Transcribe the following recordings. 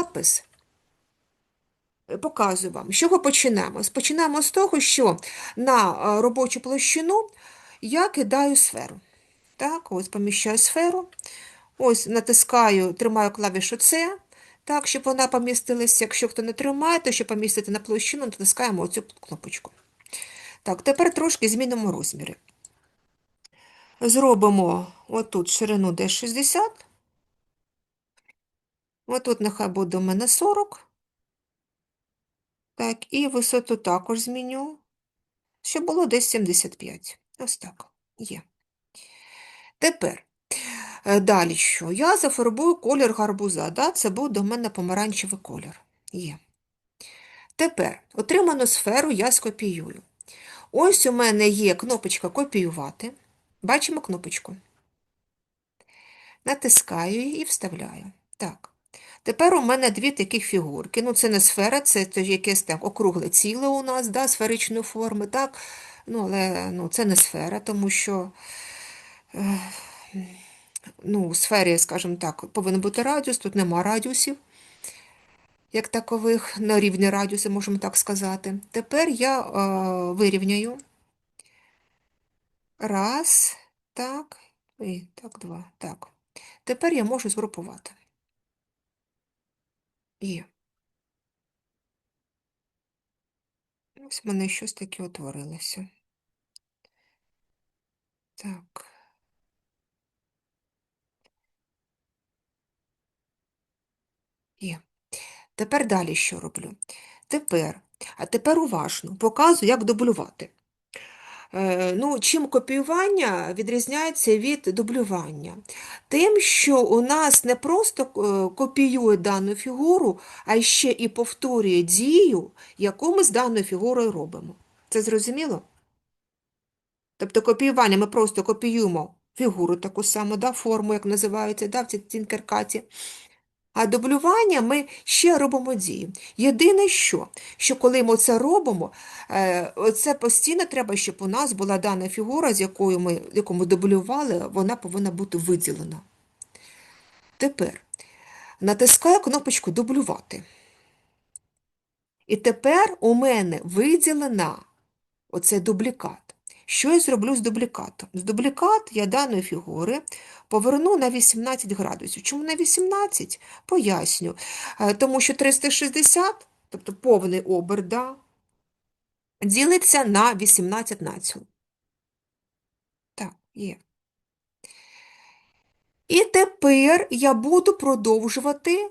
запис. Е, Показую вам, з чого починаємо. Починаємо з того, що на е, робочу площину я кидаю сферу. Так, ось поміщаю сферу. Ось натискаю, тримаю клавішу С, так, щоб вона помістилася. Якщо хто не тримає, то щоб помістити на площину, натискаємо оцю кнопочку. Так, тепер трошки змінимо розміри. Зробимо отут ширину десь 60. Отут нехай буде у мене 40. Так, і висоту також зміню, щоб було десь 75. Ось так, є. Тепер, е, далі що? Я зафарбую колір гарбуза, да? це буде у мене помаранчевий колір. Є. Тепер, отриману сферу я скопіюю. Ось у мене є кнопочка копіювати. Бачимо кнопочку. Натискаю її і вставляю. Так. Тепер у мене дві таких фігурки. Ну, це не сфера, це якесь так округле ціле у нас, да, сферичної форми, так. Ну, але ну, це не сфера, тому що е, ну, у сфері, скажімо так, повинен бути радіус, тут нема радіусів, як такових, на рівні радіуси, можемо так сказати. Тепер я е, вирівняю. Раз, так, і так, два, так. Тепер я можу згрупувати. Є. Ось в мене щось таке утворилося. Так. Є. Тепер далі що роблю? Тепер, а тепер уважно, показую, як дублювати. Е, ну, чим копіювання відрізняється від дублювання? Тим, що у нас не просто е, копіює дану фігуру, а ще і повторює дію, яку ми з даною фігурою робимо. Це зрозуміло? Тобто копіювання ми просто копіюємо фігуру таку саму, да, форму, як називається, да, в цій тінкеркаті. А дублювання ми ще робимо дію. Єдине що, що коли ми це робимо, е, це постійно треба, щоб у нас була дана фігура, з якою ми, яку ми дублювали, вона повинна бути виділена. Тепер натискаю кнопочку дублювати. І тепер у мене виділена оцей дублікат. Що я зроблю з дублікатом? З дублікат я даної фігури поверну на 18 градусів. Чому на 18? Поясню. Е, Тому що 360, тобто повний оберт, да, ділиться на 18 націю. Так, є. І тепер я буду продовжувати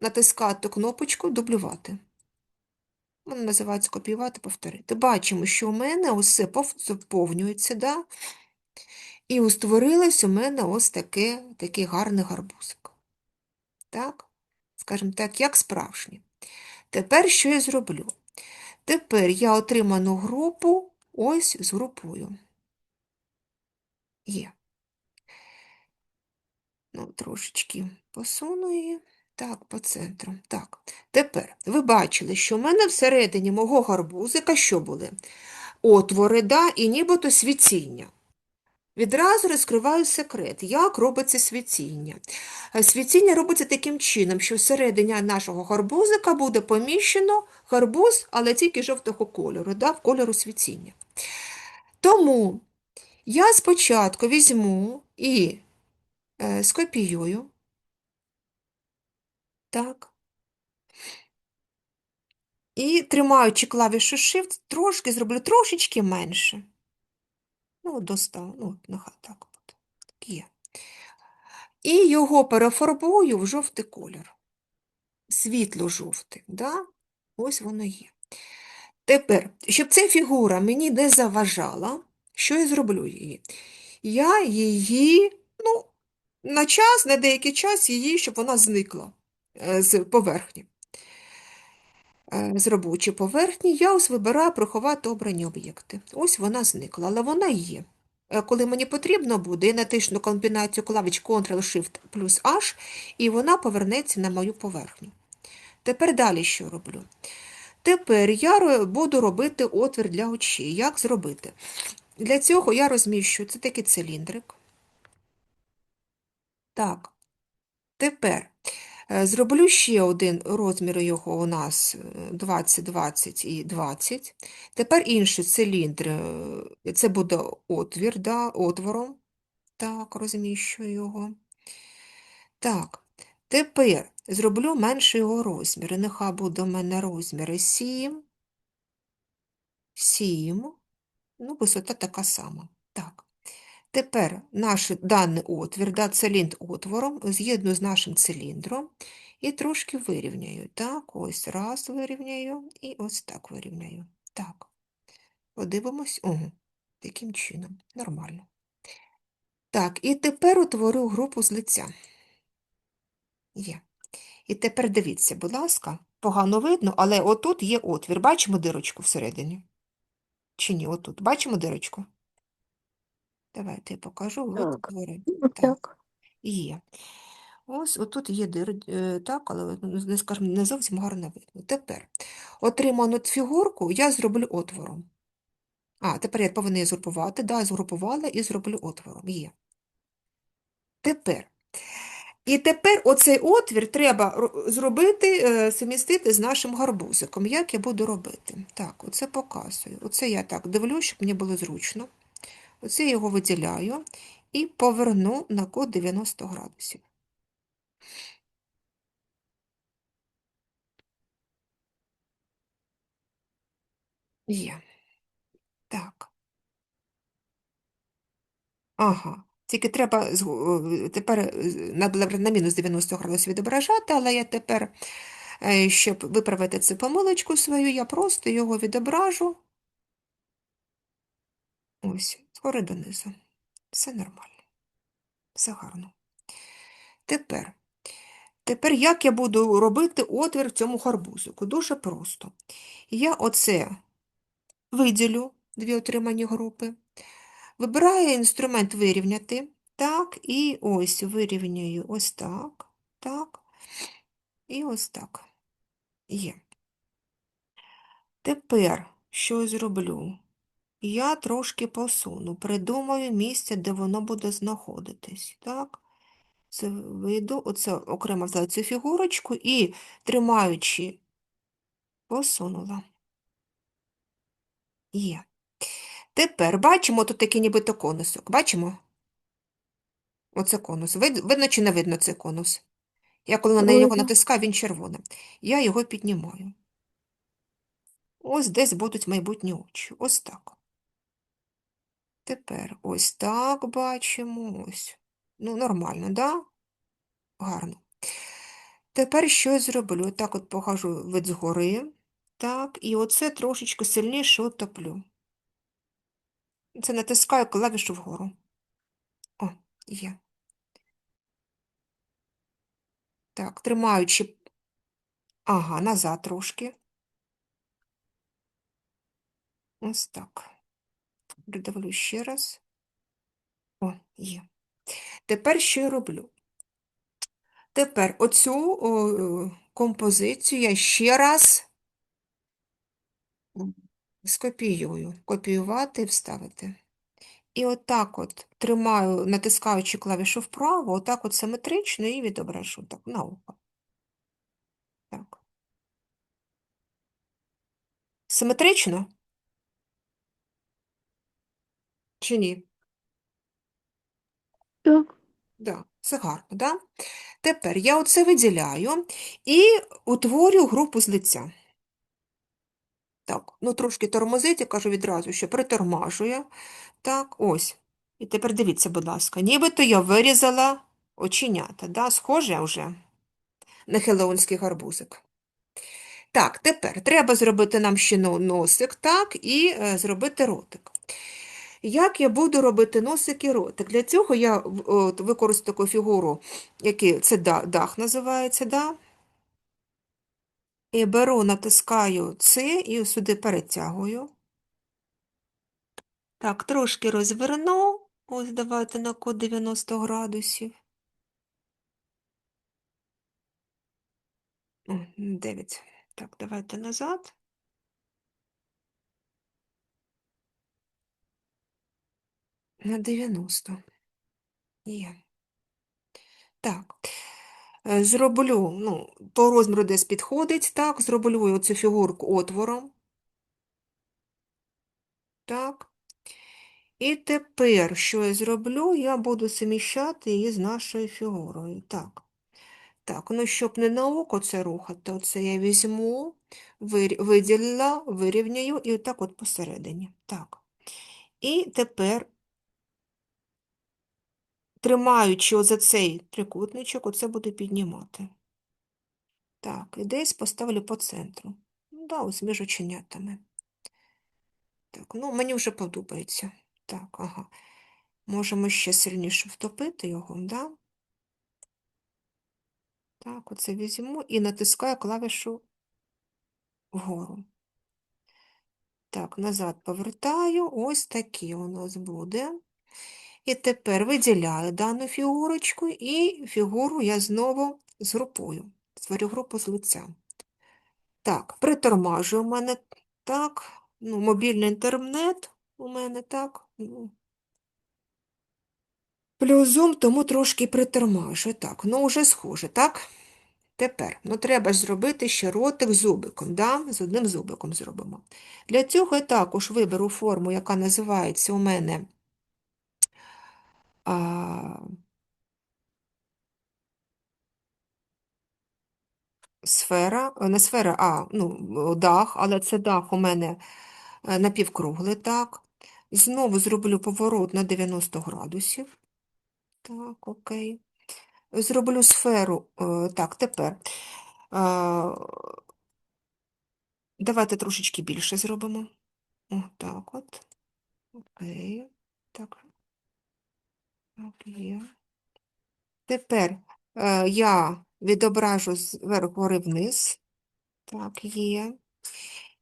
натискати кнопочку дублювати. Воно називається копіювати, повторити. Бачимо, що у мене пов- заповнюється, да? і утворилось у мене ось таке, такий гарний гарбузик. Так? Скажімо так, як справжній. Тепер що я зроблю? Тепер я отриману групу ось згрупую. Є. Ну, трошечки посуну її. Так, по центру. Так. Тепер ви бачили, що в мене всередині мого гарбузика що були? Отвори, да, і нібито світіння. Відразу розкриваю секрет, як робиться світіння. Е, Світіння робиться таким чином, що всередині нашого гарбузика буде поміщено гарбуз, але тільки жовтого кольору, да, в кольору світіння. Тому я спочатку візьму і е, скопіюю. Так. І тримаючи клавішу Shift, трошки зроблю трошечки менше. Ну, до 100, ну, нехай так буде. Так є. І його перефарбую в жовтий колір. Світло-жовтий, да? Ось воно є. Тепер, щоб ця фігура мені не заважала, що я зроблю її? Я її, ну, на час, на деякий час її, щоб вона зникла з поверхні. Е, З робочої поверхні я ось вибираю приховати обрані об'єкти. Ось вона зникла, але вона є. Е, Коли мені потрібно буде, я натисну комбінацію клавіш Ctrl-Shift плюс H, і вона повернеться на мою поверхню. Тепер далі що роблю? Тепер я буду робити отвір для очей. Як зробити? Для цього я розміщу це такий циліндрик. Так. Тепер Е, Зроблю ще один розмір його у нас е, 20, 20 і 20. Тепер інший циліндр, е, це буде отвір, да, отвором. Так, розміщую його. Так, тепер зроблю менший його розмір. Нехай буде у мене розміри 7, 7, ну, висота така сама. Так. Тепер наш даний отвір, да, циліндр отвором, з'єдную з нашим циліндром і трошки вирівняю. Так, ось раз вирівняю і ось так вирівняю. Так, подивимось. Ого, таким чином. Нормально. Так, і тепер утворю групу з лиця. Є. І тепер дивіться, будь ласка, погано видно, але отут є отвір. Бачимо дирочку всередині? Чи ні? Отут. Бачимо дирочку? Давайте я покажу. Так. Ну, Так. Так. Є. Ось отут є дир, е, так, але ну, не скажімо, не зовсім гарно видно. Тепер отриману фігурку я зроблю отвором. А, тепер я повинна її згрупувати. Да, згрупувала і зроблю отвором. Є. Тепер. І тепер оцей отвір треба зробити, е, сумістити з нашим гарбузиком. Як я буду робити? Так, оце показую. Оце я так дивлюсь, щоб мені було зручно. Оце я його виділяю і поверну на кут 90 градусів. Є. Так. Ага. Тільки треба е, тепер е, на, мінус 90 градусів відображати, але я тепер, е, щоб виправити цю помилочку свою, я просто його відображу. Ось, згори донизу. Все нормально. Все гарно. Тепер, тепер як я буду робити отвір цьому гарбузику? Дуже просто. Я оце виділю дві отримані групи. Вибираю інструмент вирівняти. Так, і ось вирівнюю ось так, так, і ось так. Є. Тепер що зроблю? Я трошки посуну, придумаю місце, де воно буде знаходитись. Так, це вийду, оце окремо взяла цю фігурочку і, тримаючи, посунула. Є. Тепер бачимо тут такий нібито конусок. Бачимо? Оце конус. Видно чи не видно цей конус? Я коли на нього натискаю, він червоним. Я його піднімаю. Ось десь будуть майбутні очі. Ось так. Тепер ось так бачимо. Ось. Ну, нормально, да? Гарно. Тепер що зроблю? Так от покажу вид згори. Так, і оце трошечки сильніше отоплю. Це натискаю клавішу вгору. О, є. Так, тримаючи. Ага, назад трошки. Ось так. Придавлю ще раз. О, є. Тепер що я роблю? Тепер оцю о, композицію я ще раз скопіюю. Копіювати і вставити. І отак от тримаю, натискаючи клавішу вправо, отак от симетрично і відображу так на око. Так. Симетрично? Чи ні? Так. Да, все гарно, да? Тепер я оце виділяю і утворюю групу з лиця. Так, ну трошки тормозить, я кажу відразу, що притормажує. Так, ось. І тепер дивіться, будь ласка, нібито я вирізала оченята, да? Схоже вже на хеллоуінський гарбузик. Так, тепер треба зробити нам ще носик, так, і е, зробити ротик. Як я буду робити носик і ротик? Для цього я використаю таку фігуру, який, це дах називається, да? І беру, натискаю це і сюди перетягую. Так, трошки розверну. Ось давайте на кут 90 градусів. О, 9. Так, давайте назад. На 90. Є. Так. Е, Зроблю, ну, по розміру десь підходить, так, зроблю оцю фігурку отвором. Так. І тепер, що я зроблю, я буду суміщати її з нашою фігурою. Так. Так, ну щоб не на око це рухати, оце я візьму, виділила, вирівняю і отак от посередині. Так. І тепер, тримаючи за цей трикутничок, оце буду піднімати. Так, і десь поставлю по центру. Ну, да, ось між оченятами. Так, ну мені вже подобається. Так, ага. Можемо ще сильніше втопити його, да? Так, оце візьму і натискаю клавішу вгору. Так, назад повертаю, ось такий у нас буде. І тепер виділяю дану фігурочку, і фігуру я знову згрупую. Створю групу з лиця. Так, притормажую у мене так. Ну, мобільний інтернет у мене так. ну, Плюс зум, тому трошки притормажую. Так, ну вже схоже, так? Тепер, ну треба ж зробити ще ротик зубиком, да? з одним зубиком зробимо. Для цього я також виберу форму, яка називається у мене а, сфера, е, не сфера, а ну, дах, але це дах у мене е, напівкруглий, так. Знову зроблю поворот на 90 градусів. Так, окей. Зроблю сферу. е, Так, тепер. Давайте трошечки більше зробимо. Отак от. Окей. Так. Є. Тепер е, я відображу зверху вниз. Так, є.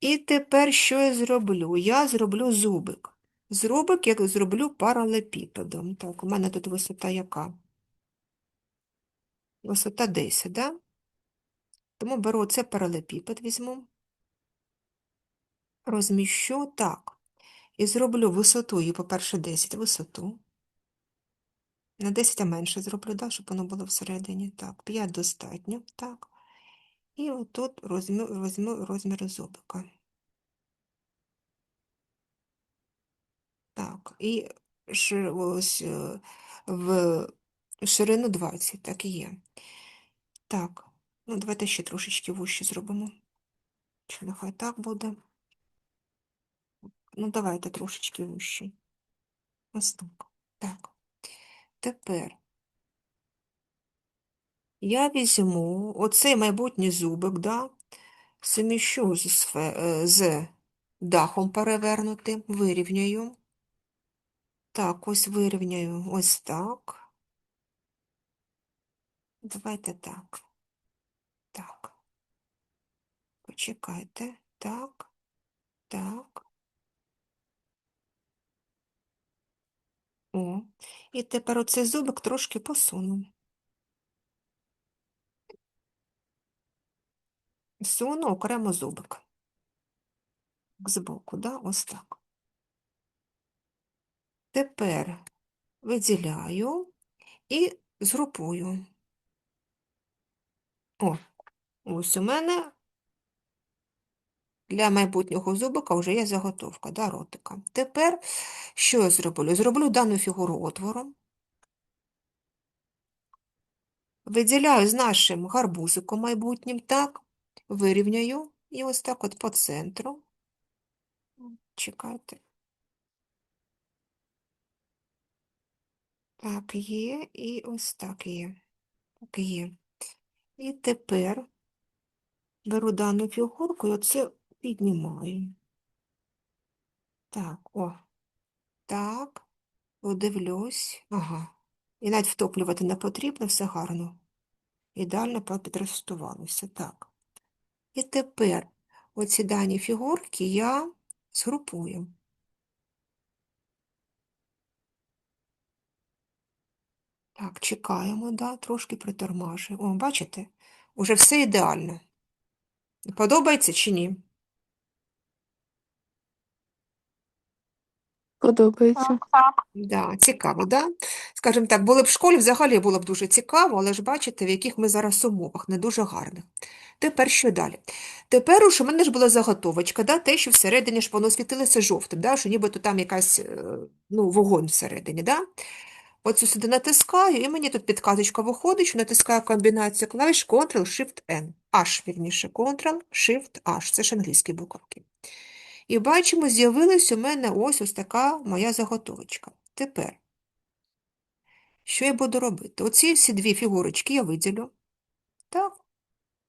І тепер що я зроблю? Я зроблю зубик. Зубик я зроблю паралепіпедом. Так, у мене тут висота яка? Висота 10, да? Тому беру це паралепіпед, візьму, розміщу так. І зроблю висоту, її, по-перше, 10 висоту. На 10 а менше зроблю, да, щоб воно було всередині. Так, 5 достатньо. Так. І отут розмір, розмір, розмір зубика. Так, і ось е, в ширину 20, так і є. Так, ну давайте ще трошечки вужче зробимо. Чи нехай так буде. Ну, давайте трошечки вужче. Ось так. Так. Тепер я візьму оцей майбутній зубик, да, суміщу з, сфе- е, з дахом перевернутим, вирівняю. Так, ось вирівняю ось так. Давайте так. Так. Почекайте. Так. Так. О. І тепер оцей зубик трошки посуну. Суну окремо зубик. Збоку, да? Ось так. Тепер виділяю і згрупую. О, ось у мене для майбутнього зубика вже є заготовка, да, ротика. Тепер що я зроблю? Зроблю дану фігуру отвором. Виділяю з нашим гарбузиком майбутнім, так, вирівняю і ось так от по центру. Чекайте. Так, є, і ось так є. Так, є. І тепер беру дану фігурку і оце піднімаю. Так, о, так, подивлюсь. Ага. І навіть втоплювати не потрібно, все гарно. Ідеально підростувалося. Так. І тепер оці дані фігурки я згрупую. Так, чекаємо, да, трошки притормажуємо. О, бачите? Уже все ідеально. Подобається чи ні? Подобається. Да, цікаво, да? Скажімо так, були б в школі, взагалі було б дуже цікаво, але ж бачите, в яких ми зараз умовах, не дуже гарних. Тепер що далі? Тепер уж у мене ж була заготовочка, да? Те, що всередині ж воно світилося жовтим, да? що нібито там якась, е, ну, вогонь всередині. Да? Оцю сюди натискаю, і мені тут підказочка виходить, що натискаю комбінацію клавіш Ctrl-Shift-N. H, вірніше, Ctrl-Shift-H. Це ж англійські буковки. І бачимо, з'явилась у мене ось ось така моя заготовочка. Тепер, що я буду робити? Оці всі дві фігурочки я виділю. Так,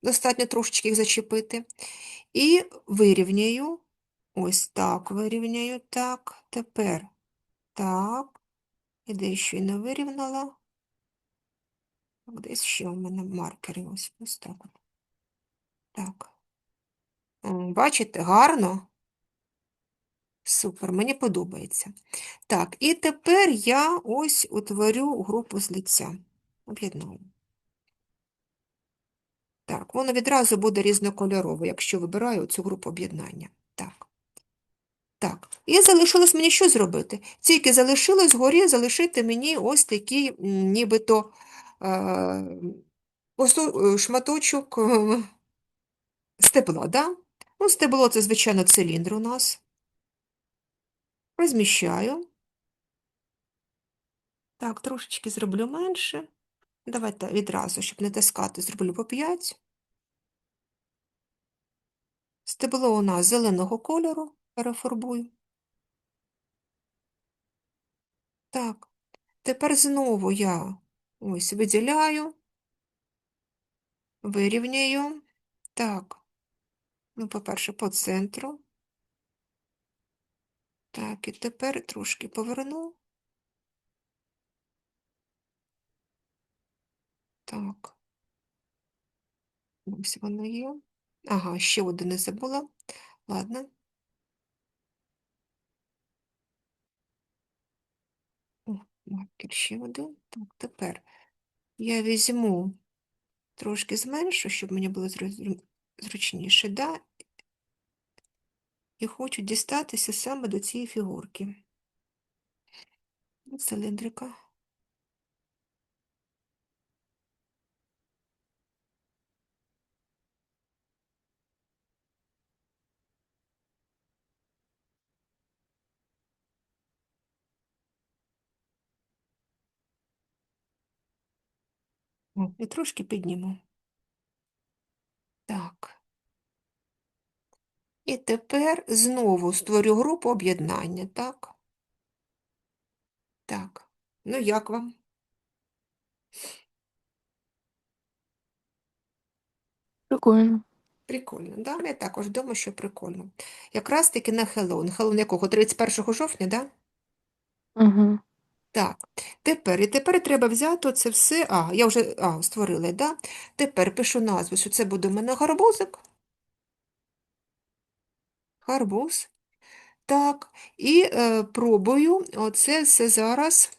достатньо трошечки їх зачепити. І вирівняю. Ось так вирівняю. Так, тепер так. І де ще не вирівняла. Десь ще у мене маркери. Ось, ось так. Так. Бачите, гарно? Супер, мені подобається. Так, і тепер я ось утворю групу з лиця. Об'єдную. Так, воно відразу буде різнокольорове, якщо вибираю цю групу об'єднання. Так. Так, і залишилось мені що зробити? Тільки залишилось вгорі залишити мені ось такий, нібито е, е, шматочок е, стебла, да? Ну, стебло це, звичайно, циліндр у нас. Розміщаю. Так, трошечки зроблю менше. Давайте відразу, щоб не таскати, зроблю по 5. Стебло у нас зеленого кольору, перефарбую. Так, тепер знову я ось виділяю, вирівняю. Так, ну, по-перше, по центру. Так, і тепер трошки поверну. Так. Ось воно є. Ага, ще один не забула. Ладно. О, маркер ще один. Так, тепер я візьму, трошки зменшу, щоб мені було зручніше, да? І хочу дістатися саме до цієї фігурки. До Циліндрика. І трошки підніму. Так. І тепер знову створю групу об'єднання, так? Так. Ну, як вам? Прикольно. Прикольно, да? Я також думаю, що прикольно. Якраз таки на Хеллоуін. Хеллоуін якого? 31 жовтня, да? Ага. Так, тепер, і тепер треба взяти це все. А, я вже а, створила, да? Тепер пишу назву, що це буде у мене гарбузик. Гарбуз. Так, і е, пробую оце все зараз